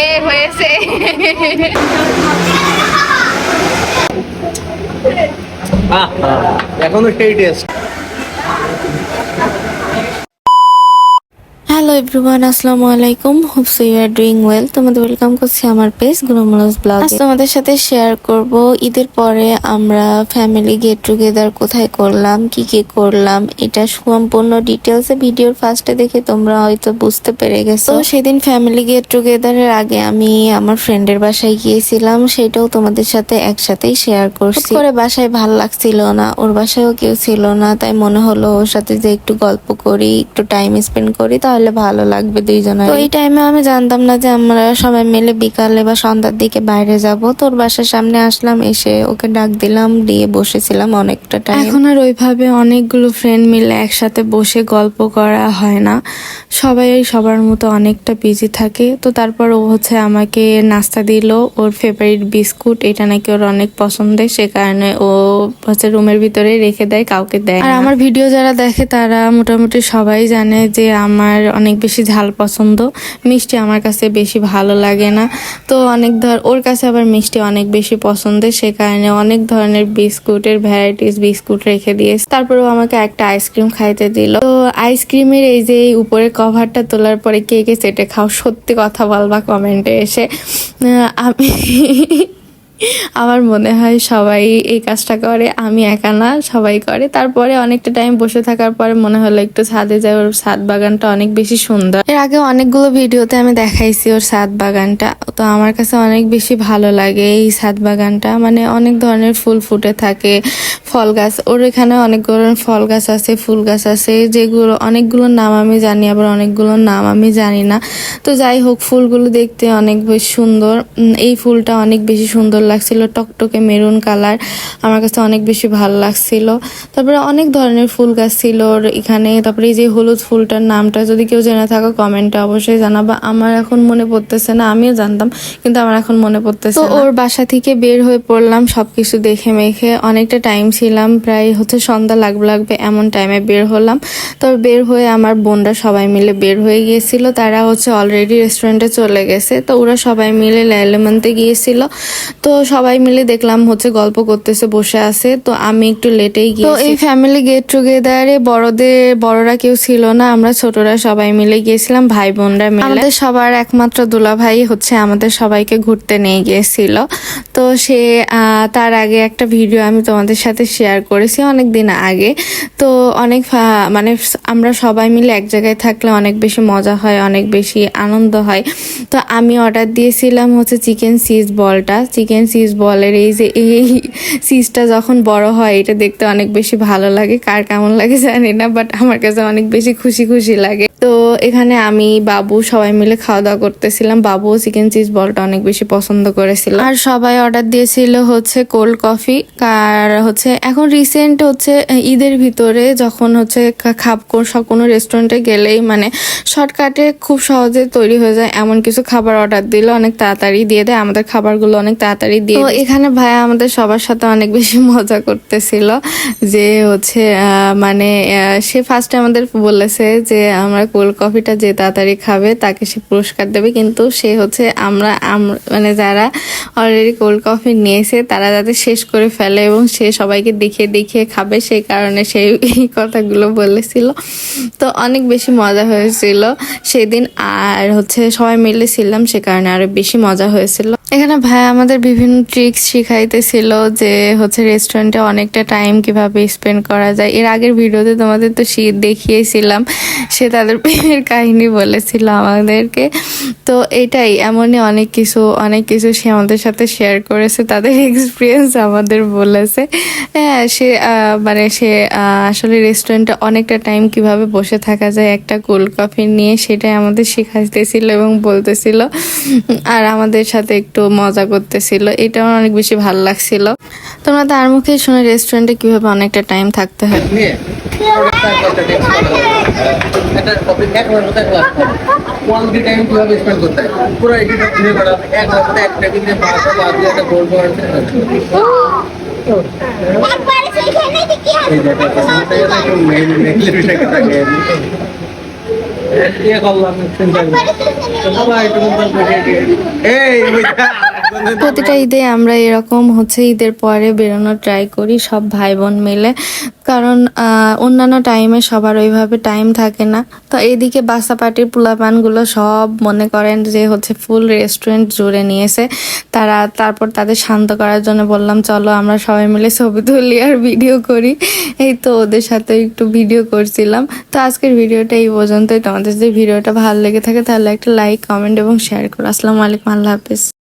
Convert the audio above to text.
এ হয়েছে। এখনও সেই টেস্ট হ্যালো এভরিওয়ান আসসালামু আলাইকুম। Hope so you are doing well তোমাদের ওয়েলকাম করছি আমার পেজ গুলমলস ব্লগ আজ তোমাদের সাথে শেয়ার করব। ঈদের পরে আমরা ফ্যামিলি গেট টুগেদার কোথায় করলাম কি কি করলাম এটা সম্পূর্ণ ডিটেলস ভিডিওর ফার্স্টে দেখে তোমরা হয়তো বুঝতে পেরে গেছো। তো সেদিন ফ্যামিলি গেট টুগেদারের আগে আমি আমার ফ্রেন্ডের বাসায় গিয়েছিলাম সেটাও তোমাদের সাথে একসাথেই শেয়ার করছি। করে বাসায় ভালো লাগছিল না ওর বাসায়ও কেউ ছিল না তাই মনে হলো ওর সাথে যে একটু গল্প করি একটু টাইম স্পেন্ড করি তাহলে ভালো লাগবে দুইজনের। তো এই টাইমে আমি জানতাম না যে আমরা সবাই মিলে বিকালে বা সন্ধ্যার দিকে বাইরে যাব। তোর বাসার সামনে আসলাম এসে ওকে ডাক দিলাম দিয়ে বসেছিলাম অনেকটা টাইম এখন আর ওইভাবে অনেকগুলো ফ্রেন্ড মিলে একসাথে বসে গল্প করা হয় না। সবাই সবার মতো অনেকটা বিজি থাকে। তো তারপর ও হচ্ছে আমাকে নাস্তা দিল ওর ফেভারিট বিস্কুট এটা নাকি ওর অনেক পছন্দের সে কারণে ও হচ্ছে রুমের ভিতরে রেখে দেয় কাউকে দেয় আর আমার ভিডিও যারা দেখে তারা মোটামুটি সবাই জানে যে আমার অনেক বেশি ঝাল পছন্দ। মিষ্টি আমার কাছে বেশি ভালো লাগে না। তো অনেক ধর ওর কাছে আবার মিষ্টি অনেক বেশি পছন্দের সে কারণে অনেক ধরনের বিস্কুটের ভ্যারাইটিস বিস্কুট রেখে দিয়েছে। তারপরেও আমাকে একটা আইসক্রিম খাইতে দিল। তো আইসক্রিমের এই যে এই উপরের কভারটা তোলার পরে কে কে চেটে খাও সত্যি কথা বলবা কমেন্টে এসে। আমি আমার মনে হয় সবাই এই কাজটা করে, আমি একা না, সবাই করে। তারপরে অনেকটা টাইম বসে থাকার পরে মনে হলো একটু ছাদে যাই, ওর ছাদ বাগানটা অনেক বেশি সুন্দর। এর আগে অনেকগুলো ভিডিওতে আমি দেখাইছি ওর ছাদ বাগানটা। তো আমার কাছে অনেক বেশি ভালো লাগে এই ছাদ বাগানটা। মানে অনেক ধরনের ফুল ফুটে থাকে, ফল গাছ। ওর এখানে অনেক ধরনের ফল গাছ আছে, ফুল গাছ আছে, যেগুলো, অনেকগুলোর নাম আমি জানি, আবার অনেকগুলোর নাম আমি জানি না। তো যাই হোক, ফুলগুলো দেখতে অনেক বেশ সুন্দর। এই ফুলটা অনেক বেশি সুন্দর লাগছিল টকটকে মেরুন কালার। আমার কাছে অনেক বেশি ভালো লাগছিল। তারপরে অনেক ধরনের ফুল গাছ ছিল এখানে। তারপরে এই যে হলুদ ফুলটার নামটা যদি কেউ জেনে থাকো কমেন্টে অবশ্যই জানাবা। আমার এখন মনে পড়তেছে না আমিও জানতাম কিন্তু আমার এখন মনে পড়তেছে তো ওর বাসা থেকে বের হয়ে পড়লাম সবকিছু দেখে মেখে। অনেকটা টাইম ছিলাম প্রায় হচ্ছে সন্ধ্যা লাগবে লাগবে এমন টাইমে বের হলাম। তো বের হয়ে আমার বোনরা সবাই মিলে বের হয়ে গিয়েছিল। তারা হচ্ছে অলরেডি রেস্টুরেন্টে চলে গেছে। তো ওরা সবাই মিলে ল্যালেমনতে গিয়েছিল। তো সবাই মিলে দেখলাম হচ্ছে গল্প করতেছে বসে আছে। তো আমি একটু লেটেই গিয়ে তো এই ফ্যামিলি গেট টুগেদারে বড়দের বড়রা কেউ ছিল না আমরা ছোটরা সবাই মিলে গিয়েছিলাম ভাই বোনরা মিলে। আমাদের সবার একমাত্র দুলা ভাই হচ্ছে আমাদের সবাইকে ঘুরতে নিয়ে গিয়েছিল। তো সে তার আগে একটা ভিডিও আমি তোমাদের সাথে শেয়ার করেছি অনেক দিন আগে। তো অনেক মানে আমরা সবাই মিলে এক জায়গায় থাকলে অনেক বেশি মজা হয় অনেক বেশি আনন্দ হয়। তো আমি অর্ডার দিয়েছিলাম হচ্ছে চিকেন সিজ বলটা। চিকেন সিজ বলের এই যে এই সিজটা যখন বড় হয়, এটা দেখতে অনেক বেশি ভালো লাগে। কার কেমন লাগে জানি না বাট আমার কাছে অনেক বেশি খুশি খুশি লাগে। তো এখানে আমি বাবু সবাই মিলে খাওয়া দাওয়া করতেছিলাম। বাবু চিকেন চিজ বলটা অনেক বেশি পছন্দ করেছিল। আর সবাই অর্ডার দিয়েছিল হচ্ছে কোল্ড কফি আর হচ্ছে এখন রিসেন্ট হচ্ছে ঈদের ভিতরে যখন হচ্ছে খাপ কোনো রেস্টুরেন্টে গেলেই মানে শর্টকাটে খুব সহজে তৈরি হয়ে যায়। এমন কিছু খাবার অর্ডার দিলে অনেক তাড়াতাড়ি দিয়ে দেয়। আমাদের খাবারগুলো অনেক তাড়াতাড়ি দিয়ে তো এখানে ভাইয়া আমাদের সবার সাথে অনেক বেশি মজা করতেছিল। যে হচ্ছে মানে সে ফার্স্টে আমাদের বলেছে যে আমরা কোল্ড কফিটা যে তাড়াতাড়ি খাবে তাকে সে পুরস্কার দেবে। কিন্তু সে হচ্ছে আমরা, আম- মানে যারা অলরেডি কোল্ড কফি নিয়েছে, তারা যাতে শেষ করে ফেলে এবং সে সবাইকে দেখিয়ে দেখিয়ে খাবে, সেই কারণে সেই কথাগুলো বলেছিল। তো অনেক বেশি মজা হয়েছিল সেদিন। আর হচ্ছে সবাই মিলে ছিলাম, সে কারণে আরও বেশি মজা হয়েছিল। এখানে ভাই আমাদের বিভিন্ন ট্রিক্স শিখাইতেছিল যে হচ্ছে রেস্টুরেন্টে অনেকটা টাইম কীভাবে স্পেন্ড করা যায়। এর আগের ভিডিওতে তোমাদের তো শীত দেখিয়েছিলাম, সে তাদের প্রেমের কাহিনী বলেছিল আমাদেরকে। তো এটাই, এমনই অনেক কিছু অনেক কিছু সে আমাদের সাথে শেয়ার করেছে, তাদের এক্সপিরিয়েন্স আমাদের বলেছে। হ্যাঁ সে মানে সে আসলে রেস্টুরেন্টে অনেকটা টাইম কীভাবে বসে থাকা যায়, একটা কোল্ড কফি নিয়ে, সেটাই আমাদের শেখাইতেছিল এবং বলতেছিল। আর আমাদের সাথে একটু মজা করতেছিল এটা আমার অনেক বেশি ভালো লাগছিল। তোমরা তার মুখে শুনে রেস্টুরেন্টে কীভাবে অনেকটা টাইম থাকতে হয়? কোয়ালিটি টাইম কীভাবে স্পেন্ড করতে হয় পুরো এক ঘণ্টা এক টেবিল দিয়ে পাঁচটা বাদ দিয়ে একটা গোল করে এই ইয়ে করলাম সবাই দিয়ে, এই প্রতিটা ঈদে আমরা এরকম হচ্ছে ঈদের পরে বেরোনোর ট্রাই করি, সব ভাই বোন মিলে। কারণ অন্যান্য টাইমে সবার ওইভাবে টাইম থাকে না। তো এইদিকে বাসা পার্টির পোলাপানগুলো সব মনে করেন যে হচ্ছে ফুল রেস্টুরেন্ট জুড়ে নিয়েছে। তারা তারপর তাদের শান্ত করার জন্য বললাম, চলো আমরা সবাই মিলে ছবি তুলি আর ভিডিও করি। এই তো ওদের সাথে একটু ভিডিও করছিলাম। তো আজকের ভিডিওটা এই পর্যন্তই। তোমাদের যদি ভিডিওটা ভালো লেগে থাকে তাহলে একটা লাইক কমেন্ট এবং শেয়ার করো। আসসালামু আলাইকুম, আল্লাহ হাফিজ।